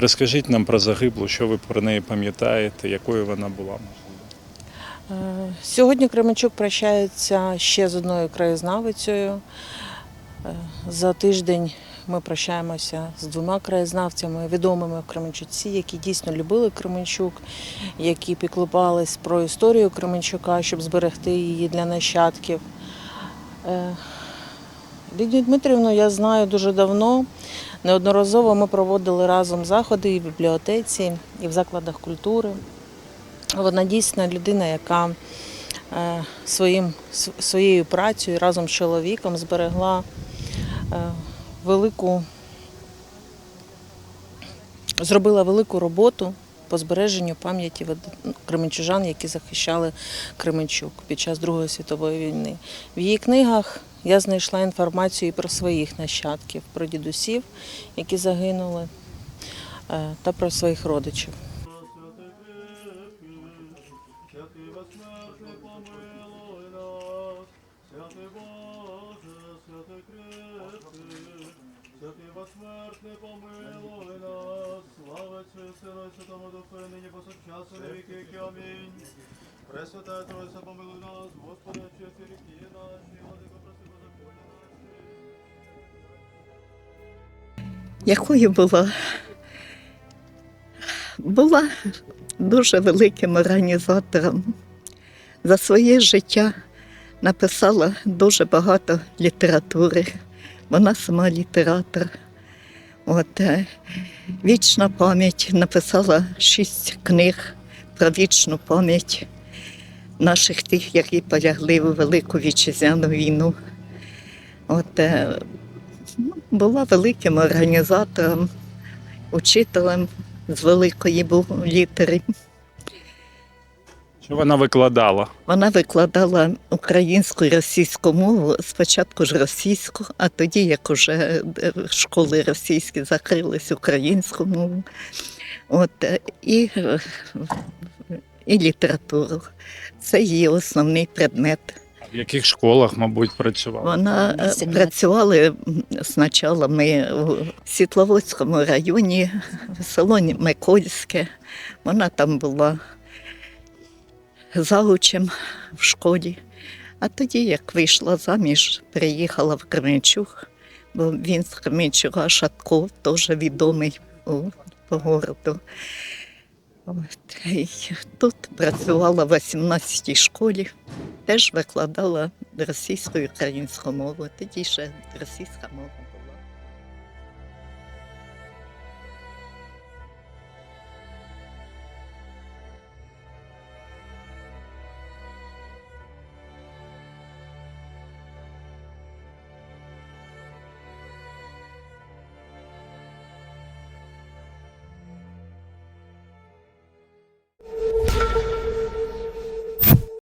Розкажіть нам про загиблу, що ви про неї пам'ятаєте, якою вона була? Е, Сьогодні Кременчук прощається ще з одною краєзнавицею. Е, За тиждень ми прощаємося з двома краєзнавцями, відомими в Кременчуці, які дійсно любили Кременчук, які піклувались про історію Кременчука, щоб зберегти її для нащадків. Лідію Дмитрівну я знаю дуже давно. Неодноразово ми проводили разом заходи і в бібліотеці, і в закладах культури. Вона дійсно людина, яка е, своїм, своєю працею разом з чоловіком зберегла е, велику, зробила велику роботу по збереженню пам'яті кременчужан, які захищали Кременчук під час Другої світової війни. В її книгах я знайшла інформацію і про своїх нащадків, про дідусів, які загинули, е, та про своїх родичів. Безсмертний, помилуй нас, слава Отцю Сину і Святому Духу, нині повсякчас на віки. Амінь. Пресвятая Тройця, помилуй нас, Господи, очисти ріки наші, якою була? Була дуже великим організатором. За своє життя написала дуже багато літератури. Вона сама літератор. От, е, вічна пам'ять написала шість книг про вічну пам'ять наших тих, які полягли у Велику Вітчизняну війну. От, е, була великим організатором, учителем з великої літери. Що вона викладала? Вона викладала українську і російську мову, спочатку ж російську, а тоді, як уже е, школи російські закрились українську мову. От, е, і, е, і літературу. Це її основний предмет. В яких школах, мабуть, працювала? Вона е, працювала спочатку ми у Світловодському районі, в село Микольське. Вона там була заучем в школі. А тоді, як вийшла заміж, приїхала в Кременчуг, бо він з Кременчуга Шатков, теж відомий у, по городу. От, і тут працювала в 18-й школі, теж викладала російську і українську мову, тоді ще російська мова.